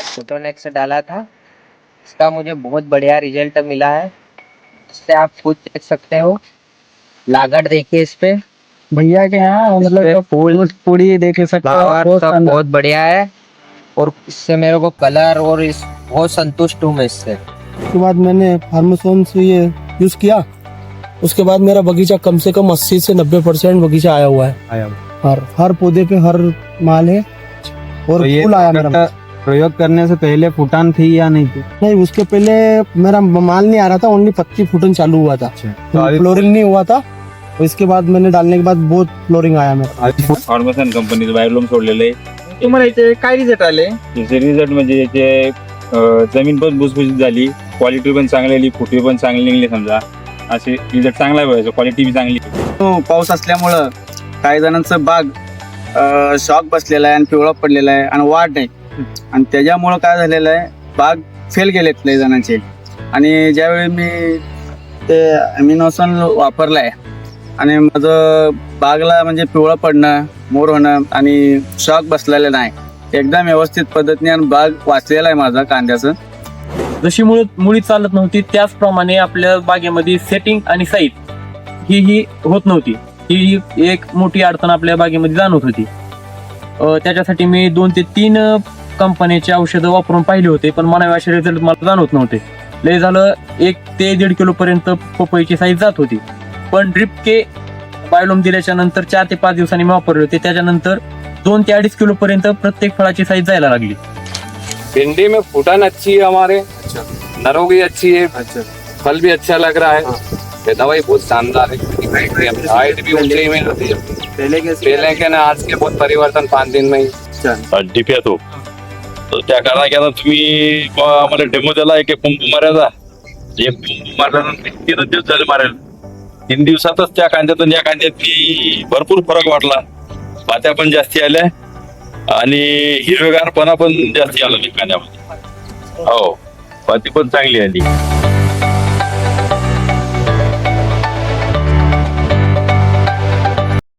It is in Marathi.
फोटोनेक्स डाला था। इसका मुझे बहुत बढ़िया रिज़ल्ट मिला है। इससे आप खुद देख सकते हो। लागत देखिए इस पे। भैया के यहाँ मतलब फूल पूरी देख सकते हो बहुत सब बहुत बढ़िया है। और इससे मेरे को कलर और इस बहुत संतुष्ट हूँ मैं इससे। उसके बाद मैंने फार्मासोन से ये यूज़ किया। उसके बाद मेरा बगीचा कम से कम 80 से 90 परसेंट बगीचा आया हुआ है। आया हर हर पौधे पे हर माल है। और तो फूल आया मेरा। प्रयोग करने से पहले फुटान थी या नहीं थी? नहीं उसके पहले मेरा माल नहीं आ रहा था ओनली पत्ती फूटन चालू हुआ था। फ्लोरिंग नहीं हुआ था इसके बाद मैंने डालने के बाद बहुत फ्लोरिंग आया मेरा फार्मसन कंपनीचं सोडलेलं आहे तुम्हाला काय रिझल्ट आले? रिझल्ट म्हणजे याचे अं, जमीन पण भुसभुशीत झाली क्वालिटी पण चांगली आली फुटवे पण चांगली निघली समजा. असे रिझल्ट चांगला आहे क्वालिटी बी चांगली. तो पाऊस असल्यामुळं काही जणांचं बाग शॉक बसलेला आहे आणि पिवळा पडलेला आहे आणि वाढ नाही. आणि त्याच्यामुळं काय झालेलं आहे बाग फेल गेलेत लय जणांचे. आणि ज्यावेळी मी ते अमिनोसन वापरलाय आणि माझं बागला म्हणजे पिवळं पडणं मोर होणं आणि शॉक बसलेलं नाही एकदम व्यवस्थित पद्धतीने आणि बाग वाचलेला आहे माझा कांद्याचं. जशी मुळ मुळी चालत नव्हती त्याचप्रमाणे आपल्या बागेमध्ये सेटिंग आणि साईज ही ही होत नव्हती. ही एक मोठी अडचण आपल्या बागेमध्ये जाणवत होती. त्याच्यासाठी मी दोन ते तीन अं, कंपन्याची औषधं वापरून पाहिले होते पण मला असे रिझल्ट मला जाणवत नव्हते. लय झालं एक ते दीड किलो पर्यंत पपईची साईज जात होती. पण ड्रिप के बायोलोम दिल्याच्या नंतर चार ते पाच दिवसांनी मी वापरले होते. त्याच्यानंतर दोन ते अडीच किलो पर्यंत प्रत्येक फळाची साईज जायला लागली. भिंडी में फूटन अच्छी है हमारे। नरों भी अच्छी है। फल भी अच्छा लग रहा है। ये दवाई बहुत शानदार है। हाइट भी ऊंचाई में रहती है। पहले के पहले के ना आज के बहुत परिवर्तन पाँच दिन में ही। डीपी येतो तर त्या कारणाने तुम्ही ब- आम्हाला डेमो दिला एक एक पंप मारायचा. एक पंप मारल्यानंतर तीन दिवस झाले मारेल. तीन दिवसातच त्या कांद्यातून या कांद्यात भरपूर फरक वाटला. पात्या पण जास्ती आल्या. आणि हिरवेगारपणा पण जास्ती आला कांद्यामध्ये. हो पाती पण चांगली आली.